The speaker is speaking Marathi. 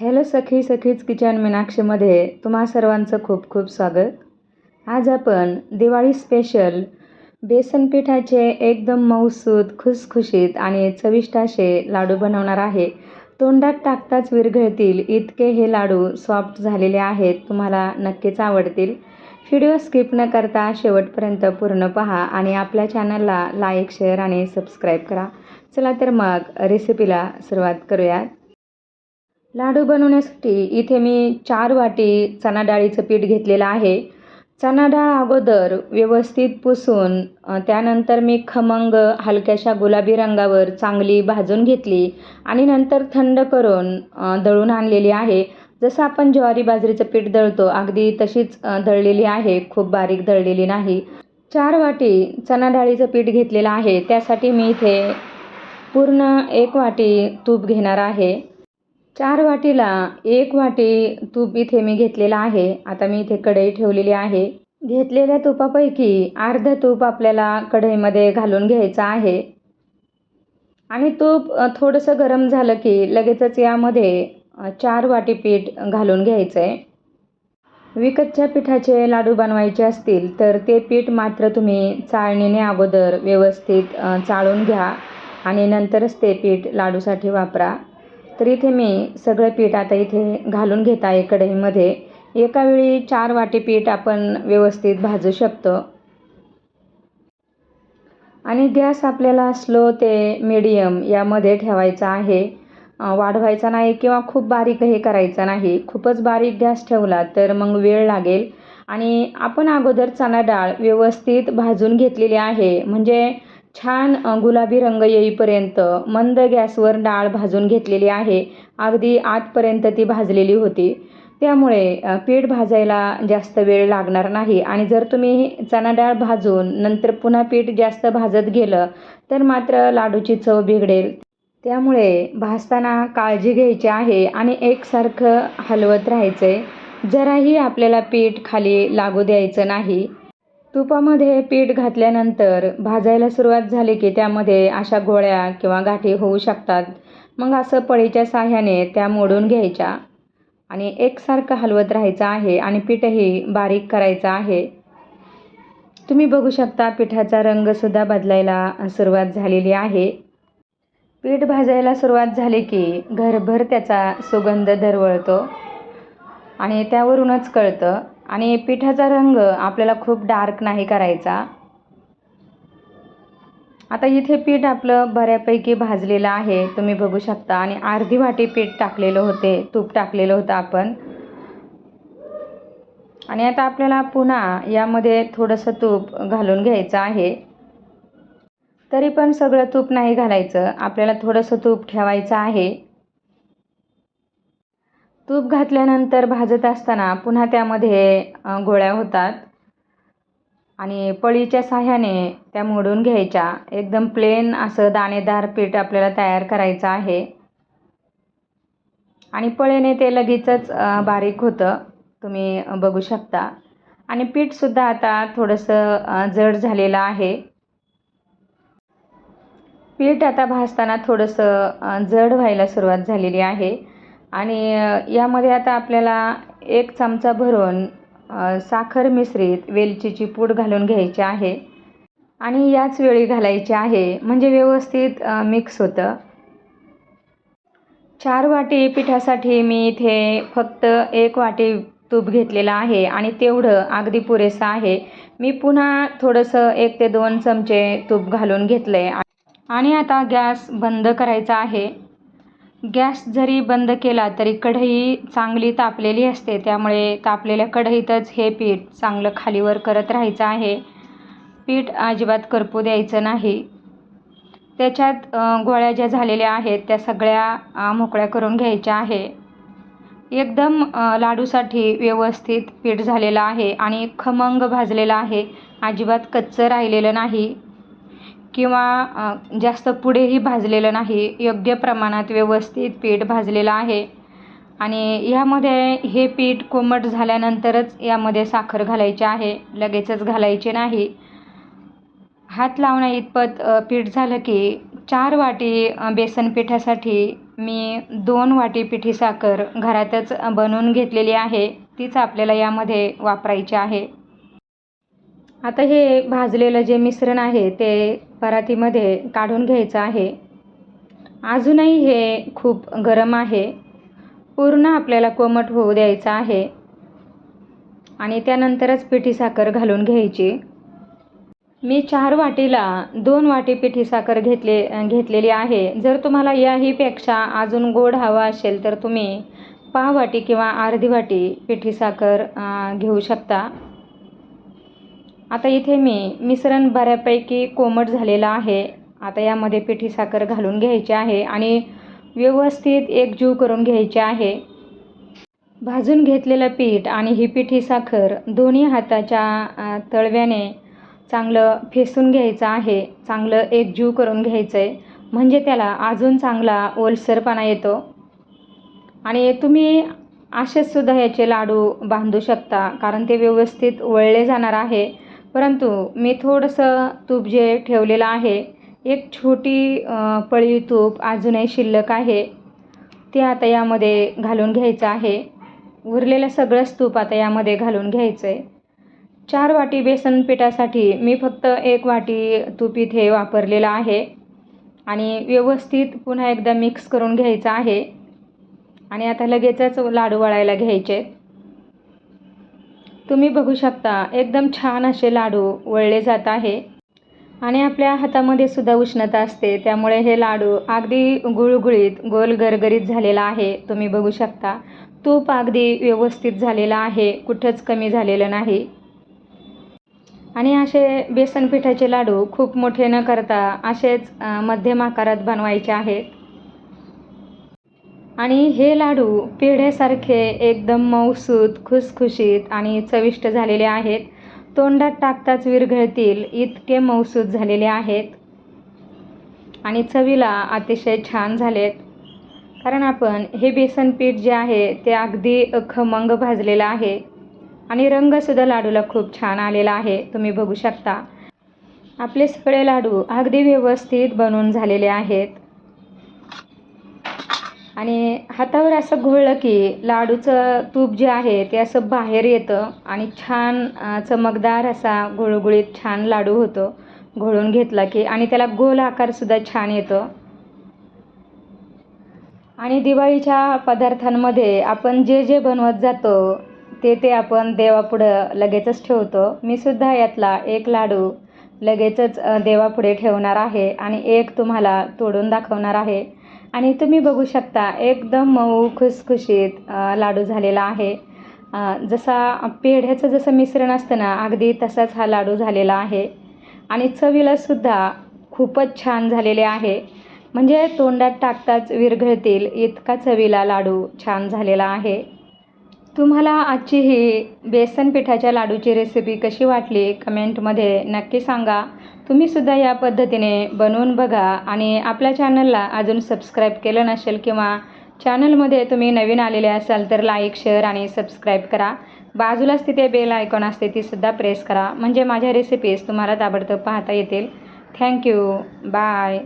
हॅलो सखी सखीच किचन मीनाक्षीमध्ये तुम्हा सर्वांचं खूप खूप स्वागत. आज आपण दिवाळी स्पेशल बेसन पिठाचे एकदम मऊसूद खुसखुशीत आणि चविष्ट असे लाडू बनवणार आहे. तोंडात टाकताच विरघळतील इतके हे लाडू सॉफ्ट झालेले आहेत तुम्हाला नक्कीच आवडतील. व्हिडिओ स्किप न करता शेवटपर्यंत पूर्ण पहा आणि आपल्या चॅनलला लाईक शेअर आणि सबस्क्राईब करा. चला तर मग रेसिपीला सुरुवात करूयात. लाडू बनवण्यासाठी इथे मी चार वाटी चणा डाळीचं पीठ घेतलेलं आहे. चणा डाळ अगोदर व्यवस्थित पुसून त्यानंतर मी खमंग हलक्याशा गुलाबी रंगावर चांगली भाजून घेतली आणि नंतर थंड करून दळून आणलेली आहे. जसं आपण ज्वारी बाजरीचं पीठ दळतो अगदी तशीच दळलेली आहे. खूप बारीक दळलेली नाही. चार वाटी चणा डाळीचं पीठ घेतलेलं आहे. त्यासाठी मी इथे पूर्ण एक वाटी तूप घेणार आहे. चार वाटीला एक वाटी तूप इथे मी घेतलेलं आहे. आता मी इथे कढई ठेवलेली आहे. घेतलेल्या तुपापैकी अर्ध तूप आपल्याला कढईमध्ये घालून घ्यायचं आहे. आणि तूप थोडंसं गरम झालं की लगेचच यामध्ये चार वाटी पीठ घालून घ्यायचं आहे विकतच्या पिठाचे लाडू बनवायचे असतील तर ते पीठ मात्र तुम्ही चाळणीने अगोदर व्यवस्थित चाळून घ्या आणि नंतरच ते पीठ लाडूसाठी वापरा. तर इथे मी सगळं पीठ आता इथे घालून घेत आहे कढईमध्ये. एका वेळी चार वाटी पीठ आपण व्यवस्थित भाजू शकतो. आणि गॅस आपल्याला स्लो ते मीडियम यामध्ये ठेवायचा आहे. वाढवायचा नाही किंवा खूप बारीकही करायचा नाही. खूपच बारीक गॅस ठेवला तर मग वेळ लागेल. आणि आपण अगोदर चणा डाळ व्यवस्थित भाजून घेतलेली आहे. म्हणजे छान गुलाबी रंग येईपर्यंत मंद गॅसवर डाळ भाजून घेतलेली आहे. अगदी आतपर्यंत ती भाजलेली होती. त्यामुळे पीठ भाजायला जास्त वेळ लागणार नाही. आणि जर तुम्ही चणा डाळ भाजून नंतर पुन्हा पीठ जास्त भाजत गेलं तर मात्र लाडूची चव बिघडेल. त्यामुळे भाजताना काळजी घ्यायची आहे आणि एकसारखं हलवत राहायचं आहे जराही आपल्याला पीठ खाली लागू द्यायचं नाही. तुपामध्ये पीठ घातल्यानंतर भाजायला सुरुवात झाली की त्यामध्ये अशा गोळ्या किंवा गाठी होऊ शकतात. मग असं पळीच्या साह्याने त्या मोडून घ्यायच्या आणि एकसारखं हलवत राहायचं आहे आणि पीठही बारीक करायचं आहे. तुम्ही बघू शकता पिठाचा रंगसुद्धा बदलायला सुरुवात झालेली आहे. पीठ भाजायला सुरुवात झाली की घरभर त्याचा सुगंध दरवळतो आणि त्यावरूनच कळतं आणि पिठाचा रंग आपल्याला खूप डार्क नाही करायचा. आता इथे पीठ आपलं बऱ्यापैकी भाजलेलं आहे तुम्ही बघू शकता. आणि अर्धी वाटी पीठ टाकलेलं होते तूप टाकलेलं होतं आपण. आणि आता आपल्याला पुन्हा यामध्ये थोडंसं तूप घालून घ्यायचं आहे. तरी पण सगळं तूप नाही घालायचं आपल्याला थोडंसं तूप ठेवायचं आहे. तूप घातल्यानंतर भाजत असताना पुन्हा त्यामध्ये गोळ्या होतात. आणि पळीच्या साह्याने त्या मोडून घ्यायच्या. एकदम प्लेन असं दाणेदार पीठ आपल्याला तयार करायचं आहे. आणि पळीने ते लगेचच बारीक होतं. तुम्ही बघू शकता. आणि पीठसुद्धा आता थोडंसं जड झालेलं आहे. पीठ आता भाजताना थोडंसं जड व्हायला सुरुवात झालेली आहे. आणि यामध्ये आता आपल्याला एक चमचा भरून साखर मिश्रित वेलचीची पूड घालून घ्यायची आहे. आणि याच वेळी घालायची आहे म्हणजे व्यवस्थित मिक्स होतं. चार वाटी पिठासाठी मी इथे फक्त एक वाटी तूप घेतलेलं आहे आणि तेवढं अगदी पुरेसं आहे. मी पुन्हा थोडंसं एक ते दोन चमचे तूप घालून घेतलं आहे आणि आता गॅस बंद करायचा आहे. गॅस जरी बंद केला तरी कढई चांगली तापलेली असते. त्यामुळे तापलेल्या कढईतच हे पीठ चांगलं खालीवर करत राहायचं आहे. पीठ अजिबात करपू द्यायचं नाही. त्याच्यात गोळ्या ज्या झालेल्या आहेत त्या सगळ्या मोकळ्या करून घ्यायच्या आहे. एकदम लाडूसाठी व्यवस्थित पीठ झालेलं आहे आणि खमंग भाजलेलं आहे. अजिबात कच्चं राहिलेलं नाही. किंवा जास्त पुढेही भाजलेलं नाही योग्य प्रमाणात व्यवस्थित पीठ भाजलेलं आहे. आणि ह्यामध्ये हे पीठ कोमट झाल्यानंतरच यामध्ये साखर घालायची आहे लगेचच घालायचे नाही. हात लावण्या इतपत पीठ झालं की चार वाटी बेसन पिठासाठी मी दोन वाटी पिठी साखर घरातच बनवून घेतलेली आहे तीच आपल्याला यामध्ये वापरायची आहे. आता हे भाजलेलं जे मिश्रण आहे ते परातीमध्ये काढून घ्यायचं आहे. अजूनही हे खूप गरम आहे. पूर्ण आपल्याला कोमट होऊ द्यायचं आहे. आणि त्यानंतरच पिठी साखर घालून घ्यायची. मी चार वाटीला दोन वाटी पिठी साखर घेतले घेतलेली आहे. जर तुम्हाला याहीपेक्षा अजून गोड हवा असेल तर तुम्ही पाव वाटी किंवा अर्धी वाटी पिठी साखर घेऊ शकता. आता इथे मी मिश्रण बऱ्यापैकी कोमट झालेलं आहे. आता यामध्ये पिठी साखर घालून घ्यायची आहे आणि व्यवस्थित एकजीव करून घ्यायचे आहे. भाजून घेतलेलं पीठ आणि ही पिठी साखर दोन्ही हाताच्या तळव्याने चांगलं फेसून घ्यायचं आहे. चांगलं एकजीव करून घ्यायचं आहे म्हणजे त्याला अजून चांगला ओलसरपणा येतो. आणि तुम्ही असेच सुद्धा याचे लाडू बांधू शकता कारण ते व्यवस्थित वळले जाणार आहे. परंतु मी थोडंसं तूप जे ठेवलेलं आहे एक छोटी पळी तूप अजूनही शिल्लक आहे. ते आता यामध्ये घालून घ्यायचं आहे. उरलेलं सगळंच तूप आता यामध्ये घालून घ्यायचं आहे चार वाटी बेसन पिठासाठी मी फक्त एक वाटी तूप इथे वापरलेलं आहे. आणि व्यवस्थित पुन्हा एकदा मिक्स करून घ्यायचं आहे. आणि आता लगेचच लाडू वळायला घ्यायचे आहेत तुम्ही बघू शकता एकदम छान असे लाडू वळले जात आहे. आणि आपल्या हातामध्ये सुद्धा उष्णता असते त्यामुळे हे लाडू अगदी गुळगुळीत गोल गरगरीत झालेला आहे. तुम्ही बघू शकता तूप अगदी व्यवस्थित झालेलं आहे कुठंच कमी झालेलं नाही. आणि असे बेसन पिठाचे लाडू खूप मोठे न करता असेच मध्यम आकारात बनवायचे आहेत. आणि हे लाडू पेढ्यासारखे एकदम मऊसूत खुसखुशीत आणि चविष्ट झालेले आहेत. तोंडात टाकताच विरघळतील इतके मऊसूत झालेले आहेत. आणि चवीला अतिशय छान झालेत. कारण आपण हे बेसन पीठ जे आहे ते अगदी खमंग भाजलेलं आहे. आणि रंगसुद्धा लाडूला खूप छान आलेला आहे. तुम्ही बघू शकता. आपले सगळे लाडू अगदी व्यवस्थित बनवून झालेले आहेत. आणि हातावर असं घोळलं की लाडूचं तूप जे आहे ते असं बाहेर येतं आणि छान चमकदार असा गुळगुळीत छान लाडू होतो घोळून घेतला की आणि त्याला गोल आकारसुद्धा छान येतो. आणि दिवाळीच्या पदार्थांमध्ये आपण जे जे बनवत जातो ते ते आपण देवापुढं लगेचच ठेवतो. मी सुद्धा यातला एक लाडू लगेचच देवापुढे ठेवणार आहे आणि एक तुम्हाला तोडून दाखवणार आहे. आणि तुम्ही बघू शकता एकदम मऊ खुसखुशीत लाडू झालेला आहे. जसा पेढ्याचं जसं मिश्रण असतं ना अगदी तसाच हा लाडू झालेला आहे. आणि चवीलासुद्धा खूपच छान झालेले आहे. म्हणजे तोंडात टाकताच विरघळतील इतका चवीला लाडू छान झालेला आहे. तुम्हाला आजची ही बेसन पिठाच्या लाडूची रेसिपी कशी वाटली कमेंटमध्ये नक्की सांगा. तुम्हीसुद्धा या पद्धतीने बनवून बघा आणि आपल्या चॅनलला अजून सबस्क्राईब केलं नसेल किंवा चॅनलमध्ये तुम्ही नवीन आलेले असाल तर लाईक शेअर आणि सबस्क्राईब करा. बाजूलाच तिथे बेल आयकॉन असते तीसुद्धा प्रेस करा. म्हणजे माझ्या रेसिपीज तुम्हाला ताबडतोब पाहता येतील. Thank you bye